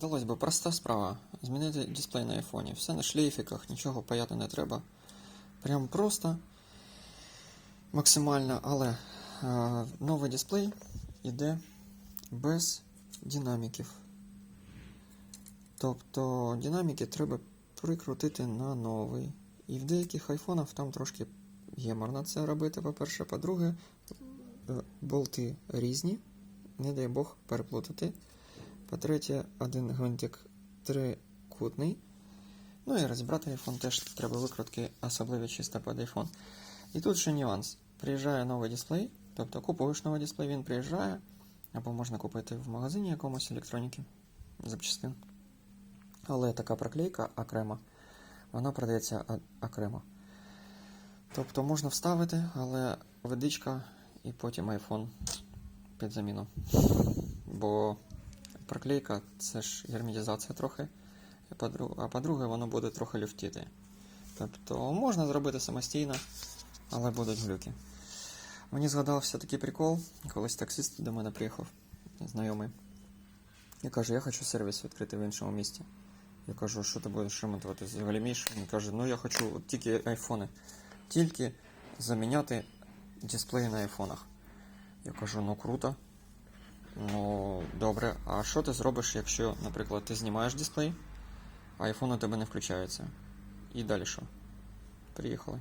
Здалось би, проста справа. Змінити дисплей на айфоні. Все на шлейфіках, нічого паяти не треба. Прям просто максимально, але е, новий дисплей іде без динаміків. Тобто динаміки треба прикрутити на новий. І в деяких айфонах там трошки геморно це робити, по-перше. По-друге, е, болти різні, не дай Бог переплутати. По-третє, один гвинтик трикутний. Ну і розібрати iPhone теж треба викрутки, особливо чисто під iPhone. І тут ще нюанс. Приїжджає новий дисплей, тобто купуєш новий дисплей, він приїжджає, або можна купити в магазині якомусь електроніки запчастин. Але така проклейка окрема, вона продається окремо. Тобто можна вставити, але водичка і потім iPhone під заміну. Бо проклейка це ж герметизація трохи, а по-друге, воно буде трохи люфтіти. Тобто можна зробити самостійно, але будуть глюки. Мені згадався такий прикол, колись таксист до мене приїхав, знайомий. Я кажу, я хочу сервіс відкрити в іншому місті. Я кажу, що ти будеш ремонтувати взагалі міш? Він каже, ну я хочу тільки айфони. Тільки заміняти дисплеї на айфонах. Я кажу, ну круто. Ну, добре. А що ти зробиш, якщо, наприклад, ти знімаєш дисплей, а айфон у тебе не включається? І далі що? Приїхали.